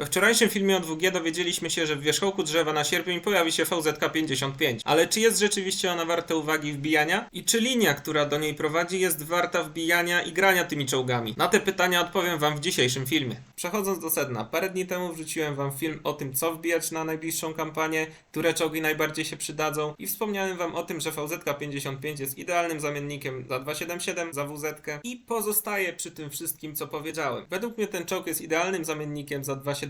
We wczorajszym filmie o 2G dowiedzieliśmy się, że w wierzchołku drzewa na sierpień pojawi się VZK-55. Ale czy jest rzeczywiście ona warta uwagi wbijania? I czy linia, która do niej prowadzi jest warta wbijania i grania tymi czołgami? Na te pytania odpowiem wam w dzisiejszym filmie. Przechodząc do sedna, parę dni temu wrzuciłem wam film o tym, co wbijać na najbliższą kampanię, które czołgi najbardziej się przydadzą i wspomniałem wam o tym, że VZK-55 jest idealnym zamiennikiem za 277, za WZ i pozostaję przy tym wszystkim, co powiedziałem. Według mnie ten czołg jest idealnym zamiennikiem za 277.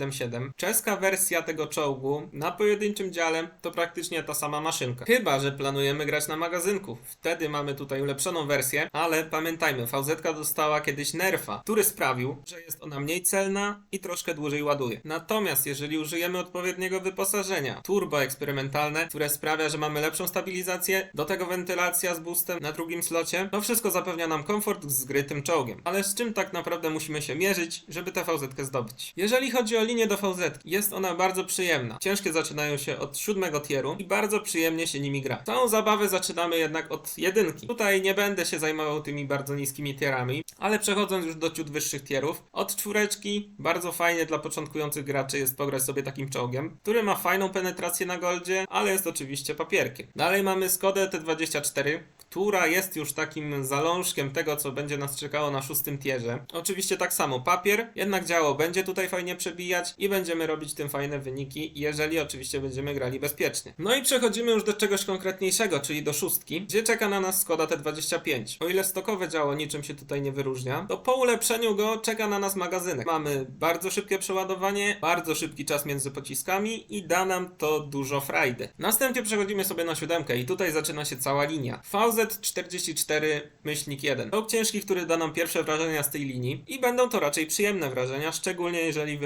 Czeska wersja tego czołgu na pojedynczym dziale to praktycznie ta sama maszynka. Chyba, że planujemy grać na magazynku. Wtedy mamy tutaj ulepszoną wersję, ale pamiętajmy, VZ dostała kiedyś nerfa, który sprawił, że jest ona mniej celna i troszkę dłużej ładuje. Natomiast jeżeli użyjemy odpowiedniego wyposażenia, turbo eksperymentalne, które sprawia, że mamy lepszą stabilizację, do tego wentylacja z boostem na drugim slocie, to wszystko zapewnia nam komfort z gry tym czołgiem. Ale z czym tak naprawdę musimy się mierzyć, żeby tę VZ zdobyć? Jeżeli chodzi o linię do VZ, jest ona bardzo przyjemna. Ciężkie zaczynają się od siódmego tieru i bardzo przyjemnie się nimi gra. Całą zabawę zaczynamy jednak od jedynki. Tutaj nie będę się zajmował tymi bardzo niskimi tierami, ale przechodząc już do ciut wyższych tierów, od czwóreczki bardzo fajnie dla początkujących graczy jest pograć sobie takim czołgiem, który ma fajną penetrację na goldzie, ale jest oczywiście papierkiem. Dalej mamy Skodę T24, która jest już takim zalążkiem tego, co będzie nas czekało na szóstym tierze. Oczywiście tak samo papier, jednak działo będzie tutaj fajnie przebijać i będziemy robić tym fajne wyniki, jeżeli oczywiście będziemy grali bezpiecznie. No i przechodzimy już do czegoś konkretniejszego, czyli do szóstki, gdzie czeka na nas Skoda T25. O ile stokowe działo niczym się tutaj nie wyróżnia, to po ulepszeniu go czeka na nas magazynek. Mamy bardzo szybkie przeładowanie, bardzo szybki czas między pociskami i da nam to dużo frajdy. Następnie przechodzimy sobie na siódemkę i tutaj zaczyna się cała linia. VZ44 myślnik 1. Czołg ciężki, który da nam pierwsze wrażenia z tej linii i będą to raczej przyjemne wrażenia, szczególnie jeżeli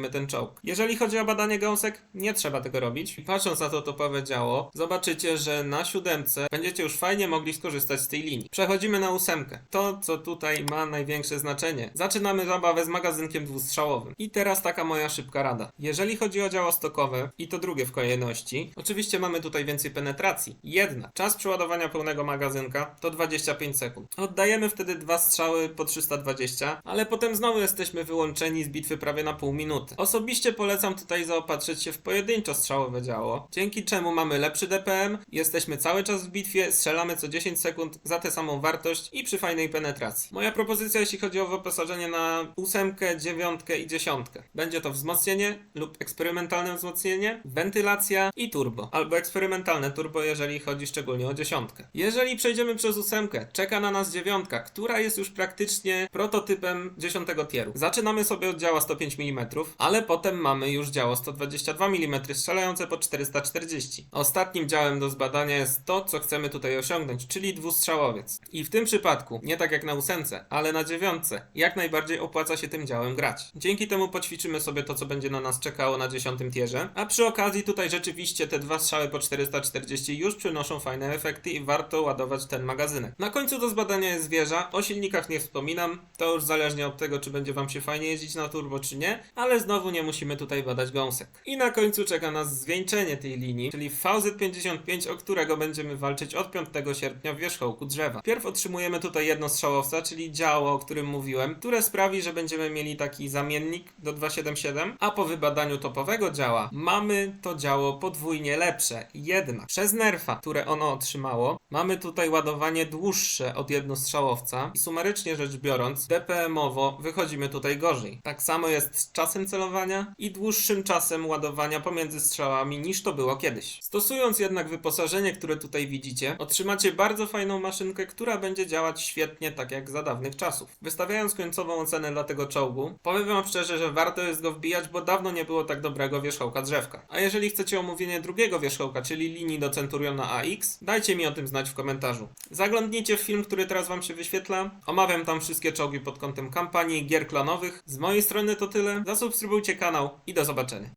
ten czołg. Jeżeli chodzi o badanie gąsek, nie trzeba tego robić. Patrząc na to topowe działo, zobaczycie, że na siódemce będziecie już fajnie mogli skorzystać z tej linii. Przechodzimy na ósemkę. To, co tutaj ma największe znaczenie. Zaczynamy zabawę z magazynkiem dwustrzałowym. I teraz taka moja szybka rada. Jeżeli chodzi o działo stokowe, i to drugie w kolejności, oczywiście mamy tutaj więcej penetracji. Jednak czas przeładowania pełnego magazynka to 25 sekund. Oddajemy wtedy dwa strzały po 320, ale potem znowu jesteśmy wyłączeni z bitwy prawie na pół minuty. Osobiście polecam tutaj zaopatrzyć się w pojedynczo strzałowe działo, dzięki czemu mamy lepszy DPM, jesteśmy cały czas w bitwie, strzelamy co 10 sekund za tę samą wartość i przy fajnej penetracji. Moja propozycja jeśli chodzi o wyposażenie na ósemkę, dziewiątkę i dziesiątkę. Będzie to wzmocnienie lub eksperymentalne wzmocnienie, wentylacja i turbo, albo eksperymentalne turbo, jeżeli chodzi szczególnie o dziesiątkę. Jeżeli przejdziemy przez ósemkę, czeka na nas dziewiątka, która jest już praktycznie prototypem dziesiątego tieru. Zaczynamy sobie od działa 105 mm, ale potem mamy już działo 122 mm strzelające po 440. Ostatnim działem do zbadania jest to, co chcemy tutaj osiągnąć, czyli dwustrzałowiec. I w tym przypadku, nie tak jak na ósemce, ale na dziewiątce, jak najbardziej opłaca się tym działem grać. Dzięki temu poćwiczymy sobie to, co będzie na nas czekało na dziesiątym tierze, a przy okazji tutaj rzeczywiście te dwa strzały po 440 już przynoszą fajne efekty i warto ładować ten magazynek. Na końcu do zbadania jest wieża, o silnikach nie wspominam, to już zależnie od tego, czy będzie wam się fajnie jeździć na turbo, czy nie, ale znowu nie musimy tutaj badać gąsek. I na końcu czeka nas zwieńczenie tej linii, czyli VZ55, o którego będziemy walczyć od 5 sierpnia w wierzchołku drzewa. Pierw otrzymujemy tutaj jedno strzałowca, czyli działo, o którym mówiłem, które sprawi, że będziemy mieli taki zamiennik do 277, a po wybadaniu topowego działa mamy to działo podwójnie lepsze. Jednak przez nerfa, które ono otrzymało, mamy tutaj ładowanie dłuższe od jednostrzałowca i sumarycznie rzecz biorąc, DPM-owo wychodzimy tutaj gorzej. Tak samo jest z czasem celowania i dłuższym czasem ładowania pomiędzy strzałami niż to było kiedyś. Stosując jednak wyposażenie, które tutaj widzicie, otrzymacie bardzo fajną maszynkę, która będzie działać świetnie tak jak za dawnych czasów. Wystawiając końcową ocenę dla tego czołgu, powiem wam szczerze, że warto jest go wbijać, bo dawno nie było tak dobrego wierzchołka drzewka. A jeżeli chcecie omówienie drugiego wierzchołka, czyli linii do Centuriona AX, dajcie mi o tym znać w komentarzu. Zaglądnijcie w film, który teraz wam się wyświetla. Omawiam tam wszystkie czołgi pod kątem kampanii, gier klanowych. Z mojej strony to tyle. Zasubskrybujcie kanał i do zobaczenia.